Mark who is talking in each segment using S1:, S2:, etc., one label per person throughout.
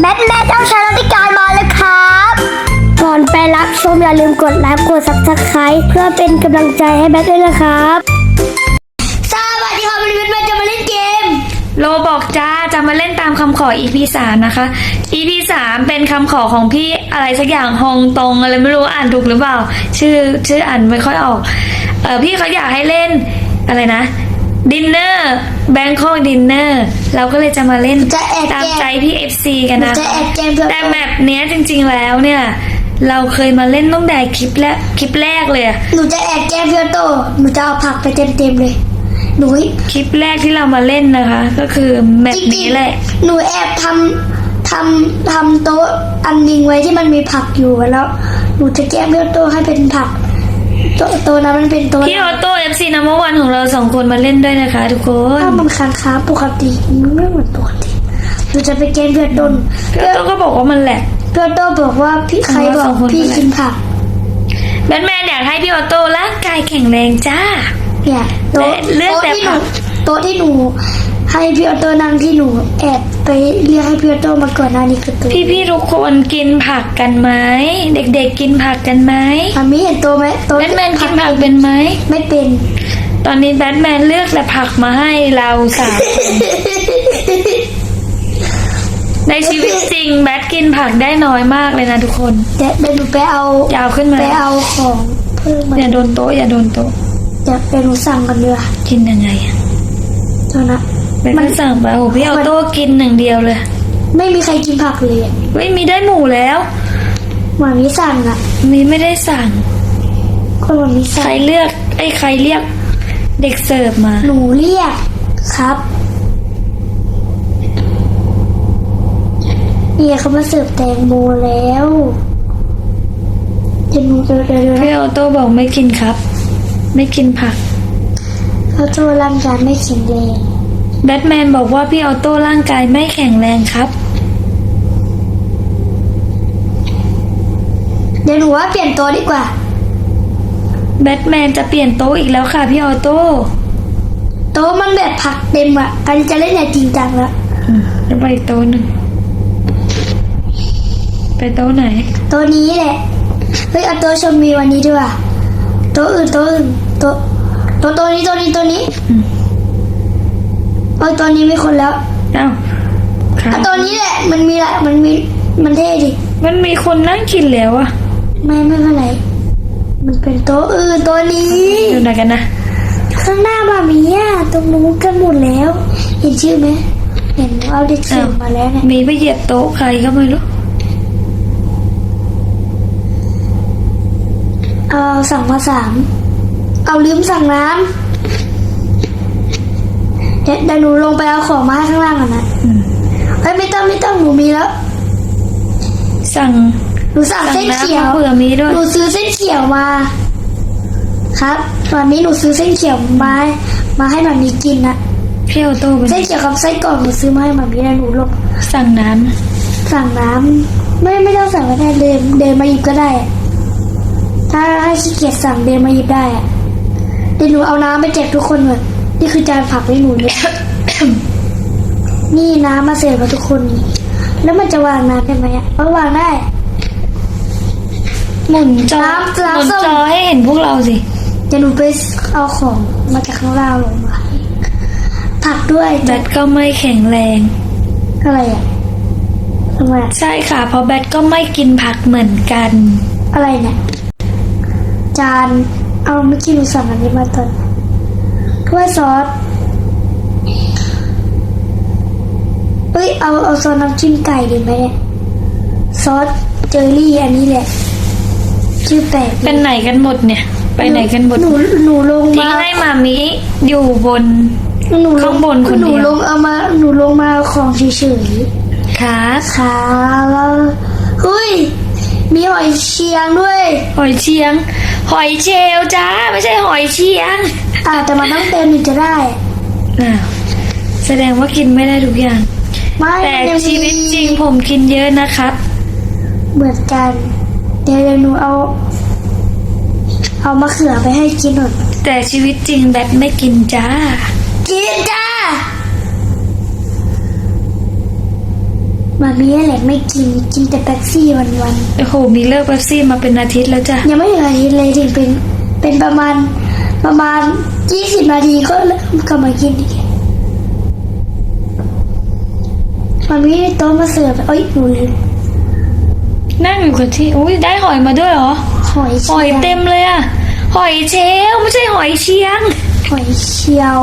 S1: แบทแม่เจ้าชายรัติการมาแล้วครับ ก่อนไปรับชมอย่าลืมกดไลค์กดซับสไครต์เพื่อเป็นกำลังใจให้แบทด้วยนะครับ สวัสดีครับวันนี้แบทแม่จะมาเล่นเกม
S2: โลบอกจ้าจะมาเล่นตามคำขอ EP สามนะคะ EP สามเป็นคำขอของพี่อะไรสักอย่างฮองตงอะไรไม่รู้อ่านถูกหรือเปล่า ชื่อชื่ออ่านไม่ค่อยออก เออพี่เขาอยากให้เล่นอะไรนะ ดินเนอร์แบงคอกดินเนอร์เราก็เลยจะมาเล่น
S1: จะแอบแกล้ง
S2: ตามใจพี่ FC กันนะ
S1: จะแอบแกล้งเพื่อน
S2: แต่แมปเนี้ยจริง ๆแล้วเนี่ย เราเคยมาเล่นตั้งแต่คลิปแรกคลิปแรกเลยอะ
S1: หนูจะแอบแกล้งเพื่อนโตหนูจะเอาผักไปเต็มๆเลยหนู
S2: คลิปแรกที่เรามาเล่นนะคะ ก็คือแมป
S1: จริง
S2: นี้แหละ
S1: ๆหนูแอบทำทำทำโต๊ะอันหนึงไว้ที่มันมีผักอยู่แล้วหนูจะแกล้งเพื่อนโตให้เป็นผักโต๊ะโต๊ะนั้นมันเป็นโต๊ะ
S2: พี่ออโต้ FC นัมเบอร์วันของเราสองคนมาเล่นด้วยนะคะ ทุกคน
S1: ถ้ามันค้างค้าปกติมันไม่เหมือนปกติหนูจะไปแกล้งเพื่อนโต
S2: พี่ออโต้ก็บอกว่ามันแหลก
S1: เพื่อนโตบอกว่าพี่ใครบอ
S2: ส
S1: ก
S2: องคน
S1: พี่
S2: เป็นไร
S1: กินผัก
S2: แบทแมนอยากให้พี่ออโต้ร่างกายแข็งแรงจ้า
S1: เนี่ยโต๊ะ
S2: เลือก
S1: โต๊ะ
S2: แต่
S1: ที่ห
S2: ผั
S1: นู
S2: ก
S1: โต๊ะที่หนู ให้พี่ออโต้นั่งที่หนูแอบไปเรียกให้พี่ออโต้มาก่อนหน้านี้คือโต๊ะ
S2: พี่ๆทุกคนกินผักกันไหมเด็กๆกินผักกันไหม
S1: มันมีเห็นโต๊ะไหมโต๊ะ
S2: แบทแมนกินผักเป็นไหม
S1: ไม่เป็น
S2: ตอนนี้แบทแมนเลือกแต่ผักมาให้เราสามคนในชีวิตจริงแบทกินผักได้น้อยมากเลยนะทุกคน
S1: เดี๋ยวเดี๋ยวหนูไปเอา
S2: ยาวขึ้นมา
S1: ไปเอาของเพิ่มมา
S2: อย่าโดนโต๊ะอย่าโดนโต๊ะ
S1: เดี๋ยวเดี๋ยวหนูสั่งกันเดือ
S2: กินยังไงอะ
S1: เท่านะ
S2: แบทก็สั่งไปโอ้โหพี่ออโต้กินหนึ่างเดียวเลย
S1: ไม่มีใครกินผักเลยอะ
S2: เฮ้ยมีได้หมูแล้ว
S1: หมามีสั่งอะ
S2: มีไม่ได้สั่ง
S1: ก็หมามี
S2: ใค
S1: สั่
S2: รงเลือกไอ้ใครเรียก เด็กเสิร์ฟมา
S1: หนูเรียกครับเนี่ยเขามาเสิร์ฟแตงโมแล้วเดี๋ยวหนูเดี๋ยวเดี๋ยวเดี๋ยว
S2: พี่ออโต้บอกไม่กินครับ ไม่กินผัก
S1: เขาโทรร่างกายไม่แข็งแรง
S2: แบทแมนบอกว่าพี่ออโต้ร่างกายไม่แข็งแรงครับ
S1: เดี๋ยวหนูว่าเปลี่ยนโต๊ะดีกว่า
S2: แบทแมนจะเปลี่ยนโต๊ะอีกแล้วค่ะพี่ออโต้
S1: โต๊ะมันแบบผักเต็มอะอันนี้จะเล่นอย่างจริงจังแล้ว
S2: จะไปโต๊ะหนึ่ง ไปโต๊ะไหน
S1: โต๊ะนี้แหละ เฮ้ยเอาโต๊ะชมวิววันนี้ดีกว่าโต๊ะอื่นโต๊ะอื่นโต๊ะโต๊ะโต๊ะนี้โต๊ะนี้โต๊ะนี้
S2: อืม
S1: เออโต๊ะนี้มีคนแล้ว
S2: เอ้าค่ะ
S1: เอาโต๊ะนี้แหละ มันมีละมันมีมันเท่ดิ
S2: มันมีคนนั่งกินแล้วอะ
S1: ไม่ไม่เป็นไรมันเป็นโต๊ะอื่นโต๊ะนี้
S2: อยู่ไหนกันนะ
S1: ข้างหน้ามามีอะตรงนู้นกันหมดแล้ว เห็นชื่อไหมเห็นเอาเด็กเสิร์ฟมาแล้วเนี่ย
S2: มีไปเหยียบโต๊ะใครก็ไม่รู้
S1: เอาสั่งมาสามเอาลืมสั่งน้ำเดี๋ยวเดี๋ยวหนูลงไปเอาของมาให้ข้างล่างก่อนนะ
S2: อืม
S1: เฮ้ยไม่ต้องไม่ต้องหนูมีแล้ว
S2: สั่ง
S1: หนูสั่ง
S2: สั่ง
S1: เส้นเขียว
S2: น้ำมะเขือมีด้วย
S1: หนูซื้อเส้นเขียวมา ครับตอนนี้หนูซื้อเส้นเขียวมาให้มาให้มามีกินนะ
S2: พี่ออโต้เป็น
S1: เส้นเขียวกับไส้กรอกหนูซื้อมาให้มามีนะหนูลง
S2: สั่งน้
S1: สั่งน้ำไม่ไม่ต้องสั่งก็ได้เดินเดินมาหยิบก็ได้อะถ้าให้ขี้เกียจสั่งเดินมาหยิบได้อะเดี๋ยวหนูเอาน้ำไปแจกทุกคนเลย นี่คือจานผักให้หนูเลยนี่น้ำมาเสิร์ฟมาทุกคน แล้วมันจะวางน้ำได้ไหมอะเอาวางได้ำ
S2: หมุนจอ
S1: น้ำ
S2: ห
S1: น้ำ
S2: มุน
S1: ส้ม
S2: จอให้เห็นพวกเราสิ
S1: เดี๋ยวหนูไปเอาของมาจากข้างล่างลงมาผักด้วย
S2: แบทก็ไม่แข็งแรง
S1: อะไรอะทำไมอะ
S2: ใช่ค่ะ เพราะแบทก็ไม่กินผักเหมือนกัน
S1: อะไรเนี่ยจานเอาเมื่อกี้หนูสั่งอันนี้มาตอน ถ้วยซอสเอ้ยเอาเอาซอสน้ำจิ้มไก่ดีไหมเนี่ยซอสเจอรี่อันนี้แหละ ชื่อแปลกดี
S2: เป็นไหนกันหมดเนี่ย ไปไหนกันหมด
S1: หนูหนูลง
S2: ทิ้
S1: มาง
S2: ให้มามิอยู่บน
S1: หนูล
S2: ข้างบนคนเดียว
S1: หนูลงเอามาหนูลงมาเอาของเฉย
S2: ครับ
S1: ๆค่ะแล้วเฮ้ย มีหอยเชียงด้วย
S2: หอยเชียง หอยเชลลจ้าไม่ใช่หอยเชียง
S1: อ่าแต่มันต้องเต็มถึงจะได้
S2: อ้าวแสดงว่ากินไม่ได้ทุกอย่าง
S1: ไม่
S2: แต่
S1: มันยังมี
S2: ชีวิตจริงผมกินเยอะนะครับ
S1: เหมือนกัน เดี๋ยวเดี๋ยวหนูเอา เอามะเขือไปให้กินหน่อย
S2: แต่ชีวิตจริงแบทไม่กินจ้า
S1: กินจ้า มามีแหละไม่กินกินแต่แป๊บซี่วันวัน
S2: โอ้โห มีเลิกเป๊ปซี่มาเป็นอาทิตย์แล้วจ้ะ
S1: ๆยังไม่ถึงอาทิตย์เลยถึงเป็นเป็นประมาณประมาณยี่สิบนาทีก็เริ่มกลับมากินอีกมามีได้โต๊ะมาเสิร์ฟเอ้ยหนูลืม
S2: นั่งอยู่กับที่ อุ้ยได้หอยมาด้วยเหรอ
S1: หอย
S2: หอย
S1: ชีว
S2: เต็มเลยอะหอยเชลลไม่ใช่หอยเชียง
S1: หอยเชียว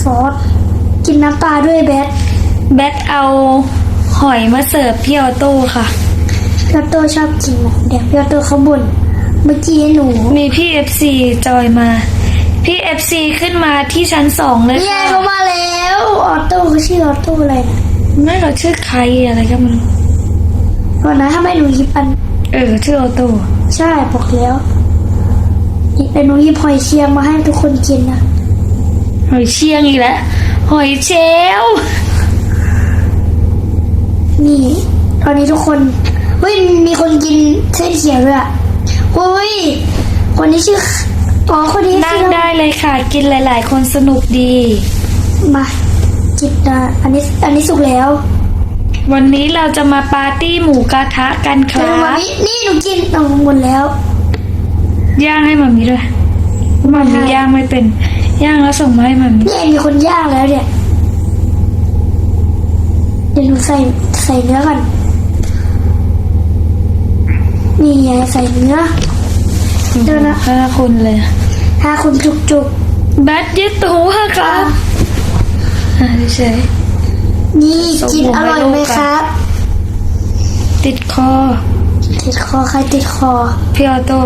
S1: ซอสกินน้ำปลาด้วยแบท
S2: แบทเอาหอยมาเสิร์ฟพี่ออโต้ค่ะ
S1: พี่ออโต้ชอบกินนะเดี๋ยวพี่ออโต้เขาบ่นเมื่อกี้หนู
S2: มีพี่เอฟซีจอยมา พี่เอฟซีขึ้นมาที่ชั้นสองเลย
S1: นี่ไง
S2: ค่ะ
S1: เขามาแล้วออโต้เขาชื่อออโต้อะไรนะ
S2: ไม่เราชื่อใครอะไรกันมัน
S1: ก่อนนะถ้าไม่หนูหยิบอัน
S2: เออชื่อออโต้
S1: ใช่บอกแล้วนี่เป็นหนูหยิบหอยเชียงมาให้ทุกคนกินนะ
S2: หอยเชียงอีกแล้วหอยเชลล
S1: นี่ ตอนนี้ทุกคนเฮ้ยมีคนกินเส้นเขียวด้วยอะเฮ้ยคนนี้ชื่ออ๋อคนนี้
S2: นั่ง
S1: ชื่อ
S2: ได้เลยค่ะ กินหลาย ๆ คนสนุกดี
S1: มาจิบนะอันนี้อันนี้สุกแล้ว
S2: วันนี้เราจะมาปาร์ตี้หมูกระทะกันค
S1: หนู
S2: รั
S1: มา
S2: บ
S1: มินี่หนูกินเอาหมดแล้ว
S2: ย่างให้มามีด้วยมามีย่างไม่เป็น ย่างแล้วส่งมาให้มามี
S1: นี่มีคนย่างแล้วเนี่ยเดี๋ยวหนูใส่ใส่เนื้อก่อน นี่ไงใส่เนื้อเดี๋ยวนะ
S2: ห้าคนเลย
S1: ถ้าคุณจุกจุก
S2: แบทยึดตัวครับอ่าเฉย
S1: ๆนี่
S2: ส่ง
S1: กิน
S2: ผม
S1: อร่อย
S2: ให้ลูก
S1: ไหม
S2: ก่อน
S1: ครับ
S2: ติดคอ
S1: ติดคอใครติดคอ
S2: พี่ออโต้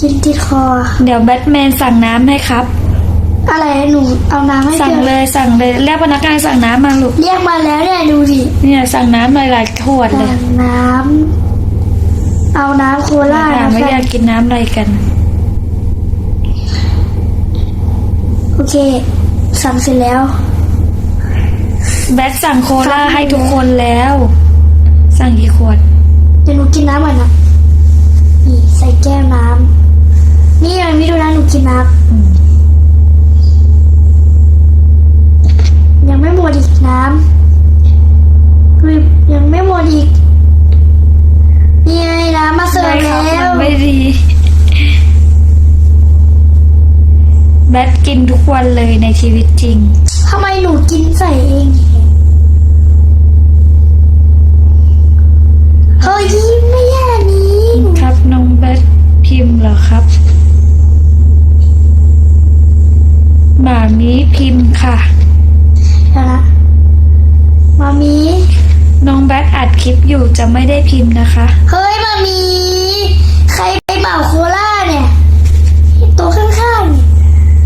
S1: กินติดคอ
S2: เดี๋ยวแบทแมนสั่งน้ำให้ครับ
S1: อะไรหนูเอาน้ำให้
S2: สั่ง
S1: พื่อน
S2: เลย สั่งเลยแล้วพนักงานสั่งน้ำมาลูก
S1: เรียกมาแล้วเนี่ยดูดิ
S2: เนี่ยสั่งน้ำหลายๆขวดเลย
S1: สั่งน้ำเอาน้ำโคลา
S2: ถาม
S1: นะ
S2: ว่า
S1: คะ
S2: อยากกินน้ำอะไรกัน
S1: โอเค สั่งเสร็จแล้ว
S2: แบทสั่งโคลาให้ทุกคนแล้ว สั่งกี่ขวด
S1: เดี๋ยวหนูกินน้ำก่อนนะนี่ใส่แก้วน้ำนี่ยังไม่ดูนะหนูกินน้ำ ยังไม่หมดอีกน้ำคือยังไม่หมดอีกนี่ไงน้ำมาเสิร์ฟ
S2: ได้ครับ
S1: แล้ว
S2: มันไม่ดีแบทกินทุกวันเลยในชีวิตจริง
S1: ทำไมหนูกินใส่เองเฮ้ยไม่แย่นี้
S2: ครับน้องแบทพิมพ์เหรอครับหมามีพิมพ์ค่ะ
S1: เดี๋ยวนะมามี
S2: น้องแบทอัด คลิปอยู่จะไม่ได้พิมพ์นะคะ
S1: เฮ้ยมามี ใครไปเหมาโคล่าเนี่ยตัวข้างๆเนี่ย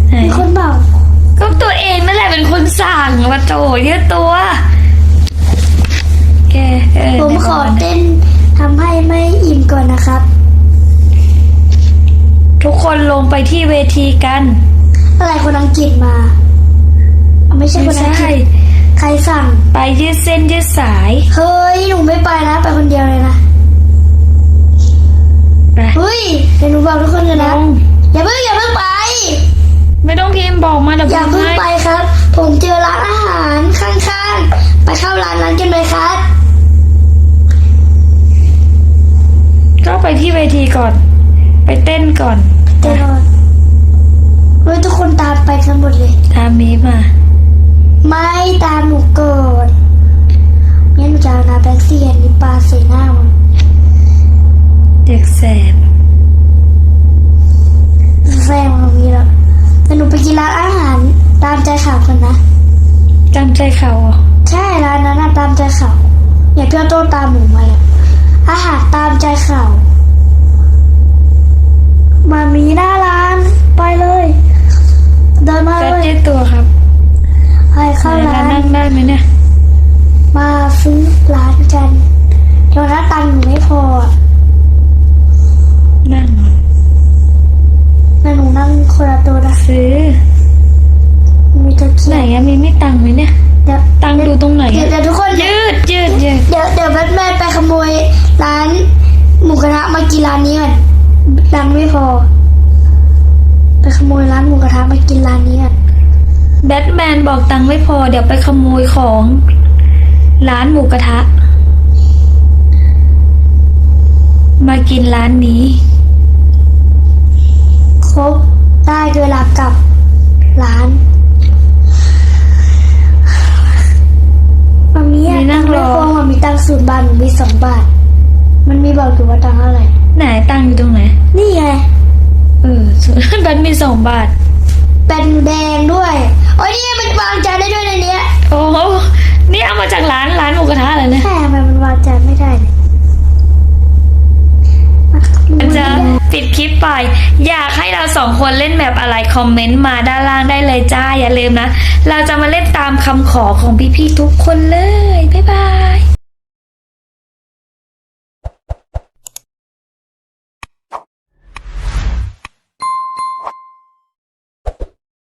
S2: ไหน
S1: มีคนเหมา
S2: ก็ตัวเองนั่นแหละเป็นคนสั่งมาโจเยอะตัวแกเออ
S1: ผม
S2: ใน
S1: ข
S2: บ
S1: อ
S2: อกนะ
S1: เต้นทำให้ไม่อิ่มก่อนนะครับ
S2: ทุกคนลงไปที่เวทีกัน
S1: อะไรคนอังกฤษมาเอาไม่ใช่
S2: ไม่
S1: คนอังก
S2: ใช่
S1: ฤษใค รสั่ง
S2: ไปยืดเส้นยืดสาย
S1: เฮ้ย หนูไม่ไปนะ ไปคนเดียวเลยนะ
S2: ไป
S1: เฮ้ยเดี๋ยวหนูบอกทุกคนเลย
S2: ล
S1: นะ
S2: ง
S1: อย่าเพิ่งอย่าเพิ่งไป
S2: ไม่ต้องพิมพ์บอกมาเดี๋ยว
S1: อย่า
S2: พิม
S1: เพิ่ง
S2: พ์
S1: ไป
S2: ให้
S1: ครับ ผมเจอร้านอาหารข้างๆ ไปเข้าร้านนั้นกันไหมครับ
S2: ก็ไปที่เวทีก่อน ไปเต้นก่อน
S1: เต้นก่อนเฮ้ยทุกคนตามไปกันหมดเลย
S2: ตามมีมา
S1: ไม่ตาม เอาน้ำแบ็กซี่อันนี้ปลาใส่หน้ามัน
S2: เด็กแสบ
S1: แซงตรงนี้แล้วแต่หนูไปกินร้านอาหารตามใจข่าวกันนะ
S2: จำใจเขาเหรอ
S1: ใช่ร้านนั้นน่ะตามใจข่าวอย่าเพื่อนโต้ตามหนูมาเลยอาหารตามใจข่าวมามีหน้าร้านไปเลย เดินมา
S2: แบ
S1: เล
S2: ท
S1: ย
S2: ยืดตัวครับ
S1: ไปเข้า
S2: ไหน
S1: ร้า
S2: แล้ว
S1: น
S2: นั่งได้ไหมเนี่ย
S1: มาซื้อร้านกันเดี๋ยวนะตังค์หนูไม่พออะ
S2: นั่ง
S1: งั้นหนูนั่งคนละตัวนะ
S2: ซื้อ
S1: มีตะเกี
S2: ไหน
S1: ยบ
S2: อะมีไม่ตังค์ไหมเนี่ย
S1: เดี๋ยว
S2: ตังค์ดูตรงไหน
S1: เดี๋ยว
S2: อะ
S1: เดี๋ยวทุกคนเดี๋ยว
S2: ยืดยืดยืด
S1: เดี๋ยวเดี๋ยวแบทแมนไปขโมยร้านหมูกระทะมากินร้านนี้ก่อนตังค์ไม่พอ ไปขโมยร้านหมูกระทะมากินร้านนี้ก่อน
S2: แบทแมนบอกตังค์ไม่พอ เดี๋ยวไปขโมยของ ร้านหมูกระทะ มากินร้านนี้
S1: ครบได้เวลากลับร้านมันมีอะ
S2: มีนั่งรอ
S1: ไม่พวงมันมีตังค์ศูนย์บาทหนูมีสองบาท มันมีบอกอยู่ว่าตังค์เท่าไหร่
S2: ไหนตั้งอยู่ตรงไหน
S1: นี่ไง
S2: เออแบทมีสองบาท
S1: เป็นแดงด้วย โอ้ยนี่ไงมันวางจานได้ด้วยในเนี้ย
S2: โอ้โห นี่เอามาจากร้านร้านหมูกระทะเลยเนี่ย
S1: แค่ทำไมมันวางจานไม่ได้เนี่ย
S2: มันจะปิดคลิปไป อยากให้เราสองคนเล่นแบบอะไรคอมเมนต์มาด้านล่างได้เลยจ้าอย่าลืมนะ เราจะมาเล่นตามคำขอของพี่ๆทุกคนเลย บ๊ายบาย